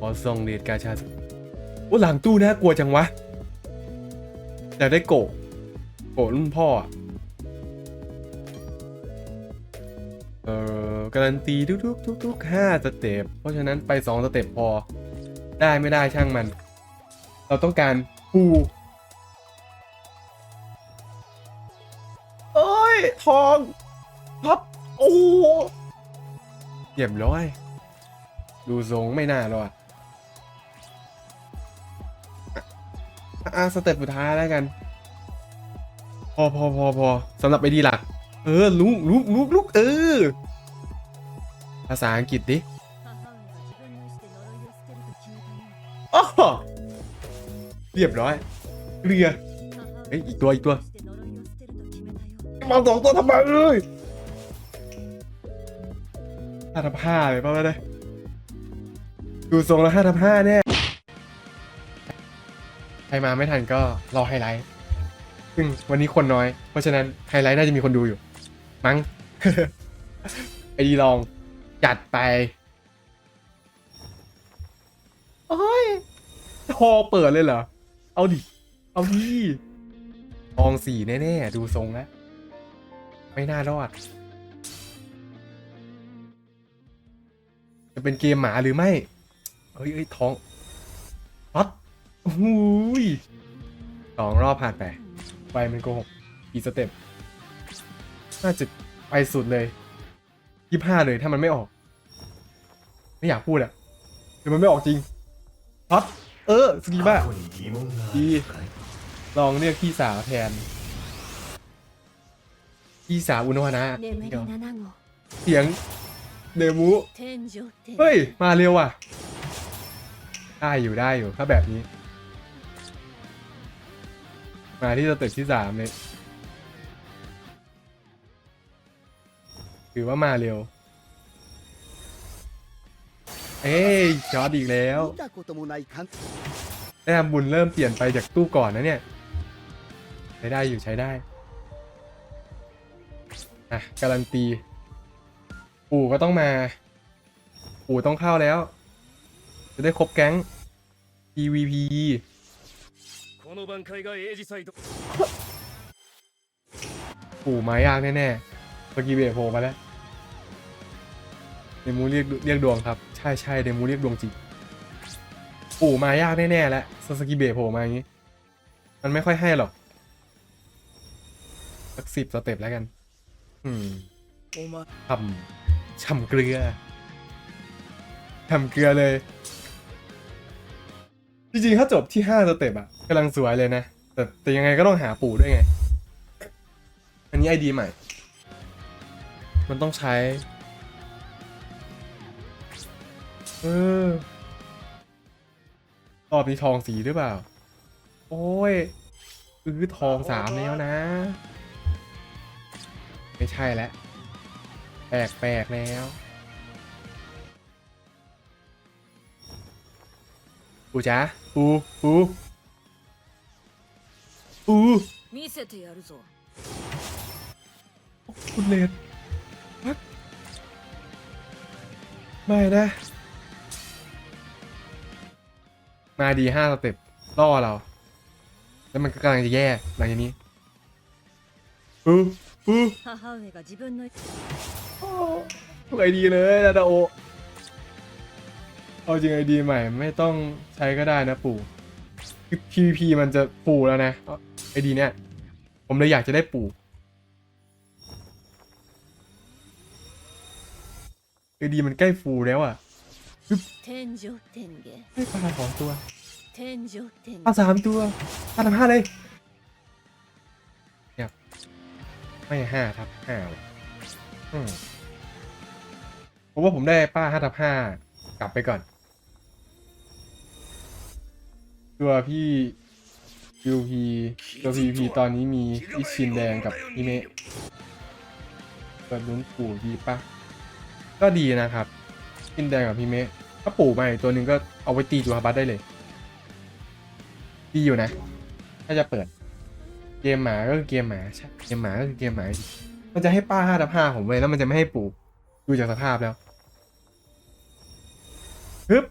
ขอส่งเรียนกาชาดโอ้หลังตู้น่ากลัวจังวะแต่ได้โกะโกะรุ่นพ่ออะเออการันตีทุกๆทุกๆห้าสเต็ปเพราะฉะนั้นไปสองสเต็ปพอ ได้ไม่ได้ช่างมัน เราต้องการปูเอ้ย ทองพับโอ้เยี่ยมร้อย ดูทรงไม่น่ารอด อะสเต็ปสุดท้ายแล้วกัน พอพอพอพอสำหรับไอดีหลัก เออลุกลุกลุกลุกเออ ภาษาอังกฤษดิโอ๋อเรียบร้อยเรือเอ้ยอีกตัวอีกตัวมาสองตัวทำไมเอ้ยห้าทับห้าเลยป่ะไม่ได้ดูทรงแล้วห้าทับห้าเนี่ย ใครมาไม่ทันก็รอไฮไลท์ ซึ่งวันนี้คนน้อย เพราะฉะนั้นไฮไลท์น่าจะมีคนดูอยู่ มั้ง ไอดีลองจัดไป โอ้ยทอเปิดเลยเหรอ เอาดิ เอาดิทองสีแน่ๆ ดูทรงแล้ว ไม่น่ารอด จะเป็นเกมหมาหรือไม่ เฮ้ยเฮ้ยท้องน็อต หูยสองรอบผ่านไป ไปมันโกหกอีสเต็ปน่าจะไปสุดเลยยี่ห้าเลยถ้ามันไม่ออก ไม่อยากพูดอะเดี๋ยวมันไม่ออกจริงพัดเออสกีบ้าดีลองเลือกพี่สาวแทนพี่สาวอุณหนะเสียงเดมูเฮ้ย มาเร็วอะ ได้อยู่ได้อยู่ถ้าแบบนี้ มาที่สเต็ปที่สามเนี่ยถือว่ามาเร็ว เอ้ยช็อตอีกแล้ว ได้ทำบุญเริ่มเปลี่ยนไปจากตู้ก่อนนะเนี่ย ใช้ได้อยู่ใช้ได้ อะ การันตี ปู่ก็ต้องมา ปู่ต้องเข้าแล้ว จะได้ครบแก๊ง PVP この挽回がエイジサイド ปู่มายากแน่ๆเมื่อกี้เบรโผล่มาแล้ว เดมูเรียกเรียกดวงครับ ใช่ใช่เดมูเรียกดวงจริง ปู่มายากแน่ๆแล้วซาสกิเบะโผล่มาอย่างนี้ มันไม่ค่อยให้หรอก สักสิบสเต็ปแล้วกัน อืม お前ทำช่ำเกลือช่ำเกลือเลย จริงๆ ถ้าจบที่ห้าสเต็ปอะกำลังสวยเลยนะ แต่แต่ยังไงก็ต้องหาปู่ด้วยไง อันนี้ไอเดียใหม่ มันต้องใช้ เออรอบนี้ทองสีหรือเปล่า โอ้ยอือทองสามแล้วนะ ไม่ใช่แล้วแปลกแปลกแล้ว ปูจ๋าปูปูปู 見せてやるぞ คุณเลดพักไม่นะ มาดีห้าสเต็ปล่อเรา แล้วมันก็กำลังจะแย่หลังจากนี้ปูปู 母上が自分の意志 ทุกไอดีเลยนาดาโอ เอาจริงไอดีใหม่ไม่ต้องใช้ก็ได้นะปู่ PVP มันจะปู่แล้วนะไอดีเนี่ย ผมเลยอยากจะได้ปู่ไอดีมันใกล้ฟูแล้วอะไม่ปลาดสองตัวปลาสามตัวปลาทัดห้าเลยเนี่ยไม่ห้าทับห้าผมว่าผมได้ป้าห้าทับห้า กลับไปก่อน ตัวพี่ UP ตัว PVP ตอนนี้มีอิชินแดงกับอิเมะเปิดลุ้นปู่ดีปะก็ดีนะครับอิชินแดงกับพีเมะถ้าปู่มาอีกตัวหนึ่งก็เอาไว้ตีจูฮาบัตได้เลย ดีอยู่นะ ถ้าจะเปิด เกมหมาก็คือเกมหมาใช่เกมหมาก็คือเกมหมามันจะให้ป้าห้าทับห้าผมเลยแล้วมันจะไม่ให้ปู่ดูจากสภาพแล้ว ฮึบ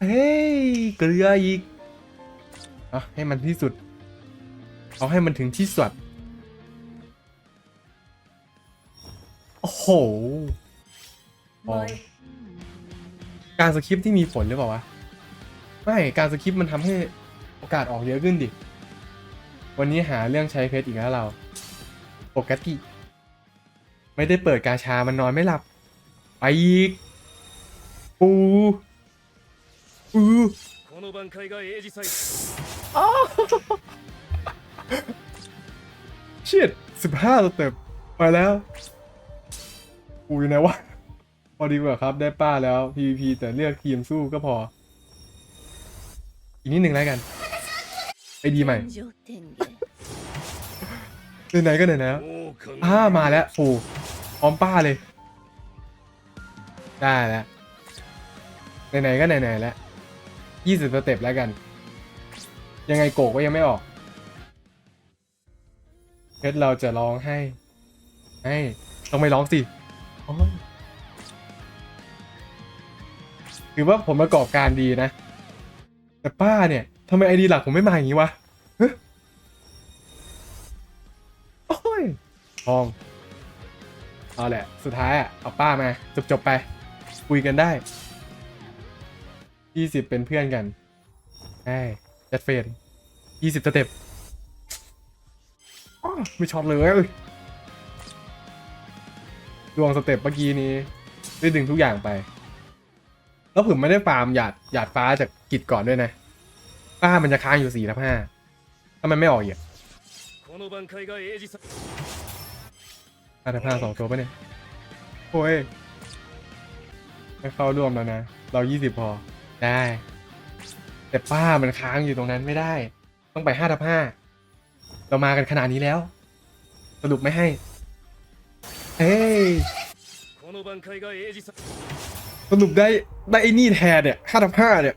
เฮ้ยเกลืออีกเอาให้มันที่สุด เอาให้มันถึงที่สุด โอ้โหอ๋อการสคริปต์ที่มีผลหรือเปล่าวะ ไม่ การสคริปต์มันทำให้โอกาสออกเยอะขึ้นดิ วันนี้หาเรื่องใช้เพชรอีกแล้วเรา ปกติ ไม่ได้เปิดกาชามันนอนไม่หลับ ไปอีก ปู ปู この挽回がエイジサイ เชิดสิบห้าสเต็ปไปแล้วปูอยู่ไหนวะ พอดีกว่าครับได้ป้าแล้ว PVP แต่เลือกทีมสู้ก็พอ อีกนิดหนึ่งแล้วกัน ไปดีใหม่ 天上天下ไหนๆก็ไหนๆแล้ว 王冠 อ่ามาแล้วปูพร้อมป้าเลย ได้แล้ว ไหนๆก็ไหนๆแล้ว ยี่สิบสเต็ปแล้วกัน ยังไงโกก็ยังไม่ออกเพชรเราจะร้องให้ ให้ต้องไม่ร้องสิโอ้ยถือว่าผมประกอบการดีนะ แต่ป้าเนี่ยทำไมไอดีหลักผมไม่มาอย่างนี้วะโอ้ยทองเอาแหละ สุดท้ายอะเอาป้ามา จบจบไป คุยกันได้ ยี่สิบเป็นเพื่อนกันไอ้เจ็ดเฟนยี่สิบสเต็ปไม่ช็อตเลยดวงสเต็ปเมื่อกี้นี้ได้ดึงทุกอย่างไป แล้วผมไม่ได้ฟาร์มหยาดหยาดฟ้าจากกิจก่อนด้วยนะป้ามันจะค้างอยู่สี่ทับห้าถ้ามันไม่ออกอีกห้าทับห้าสองตัวปะเนี่ยโอ้ยไม่เข้าร่วมแล้วนะ เรายี่สิบพอ ได้ แต่ป้ามันค้างอยู่ตรงนั้นไม่ได้ ต้องไปห้าทับห้าเรามากันขนาดนี้แล้ว สรุปไม่ให้เอ้สรุปได้ได้ไอนี่แทนเนี่ยห้าทับห้าเนี่ย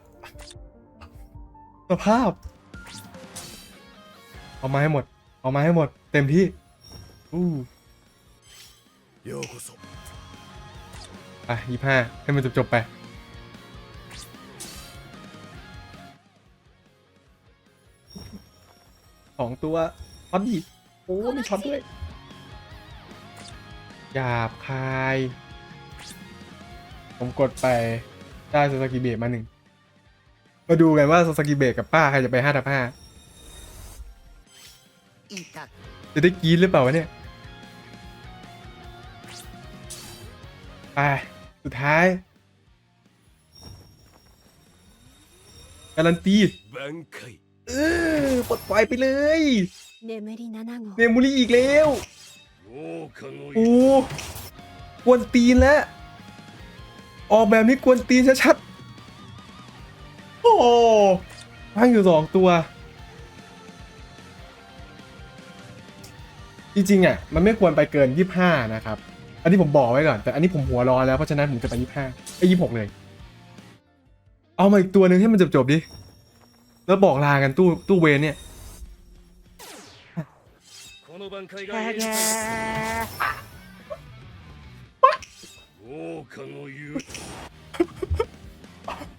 สภาพ เอามาให้หมด เอามาให้หมด เต็มที่อู้อะยี่ห้าให้มันจบๆไป สองตัวช็อตดีโอ้ไม่ช็อตด้วยหยาบคาย ผมกดไปได้สสกิเบะมาหนึ่ง มาดูกันว่าสสกิเบะกับป้า ใครจะไปห้าทับห้าจะได้กินหรือเปล่าวะเนี่ย ไป สุดท้าย การันตี เออปลดปล่อยไปเลยเนมรี7号เนมูรีอีกแล้วโอ้กวนตีนแล้ว ออกแบบนี้กวนตีนชัดๆโอ้ตั้งอยู่สองตัว จริงๆอะ มันไม่ควรไปเกิน 25 นะครับ อันนี้ผมบอกไว้ก่อน แต่อันนี้ผมหัวร้อนแล้ว เพราะฉะนั้นผมจะไป 25ไอ้26 เลย เอามาอีกตัวหนึ่งให้มันจบๆดิ แล้วบอกลากันตู้ตู้เวนเนี่ย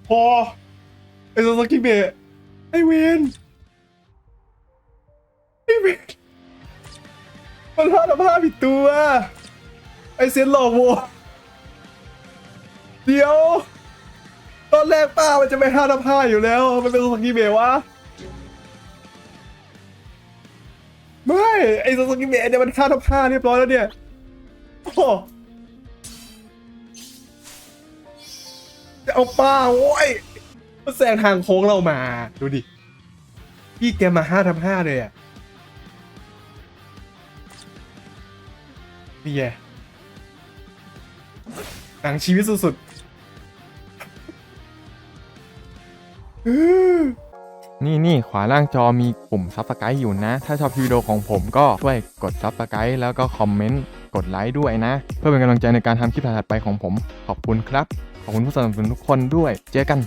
พอไอ้ซาสกิเบะไอ้เวนไอ้เวนมันพลาดผ้าผิดตัว ไอ้เซนหลอกโวเดี๋ยว ตอนแรกป้ามันจะไปห้าทับห้าอยู่แล้ว มันเป็นซาสกิเบะวะ ไม่ไอ้ซาสกิเบะเนี่ยมันห้าทับห้าเรียบร้อยแล้วเนี่ยโอ้จะเอาป้าโว้ยมันแซงทางโค้งเรามา ดูดิ พี่แกมาห้าทับห้าเลยอะนี่ไงหนังชีวิตสุดๆ นี่นี่ขวาล่างจอมีปุ่มซับสไครต์อยู่นะ ถ้าชอบวิดีโอของผมก็ช่วยกดซับสไครต์แล้วก็คอมเมนต์กดไลค์ด้วยนะ เพื่อเป็นกำลังใจในการทำคลิปถัดไปของผม ขอบคุณครับ ขอบคุณผู้สนับสนุนทุกคนด้วย เจอกัน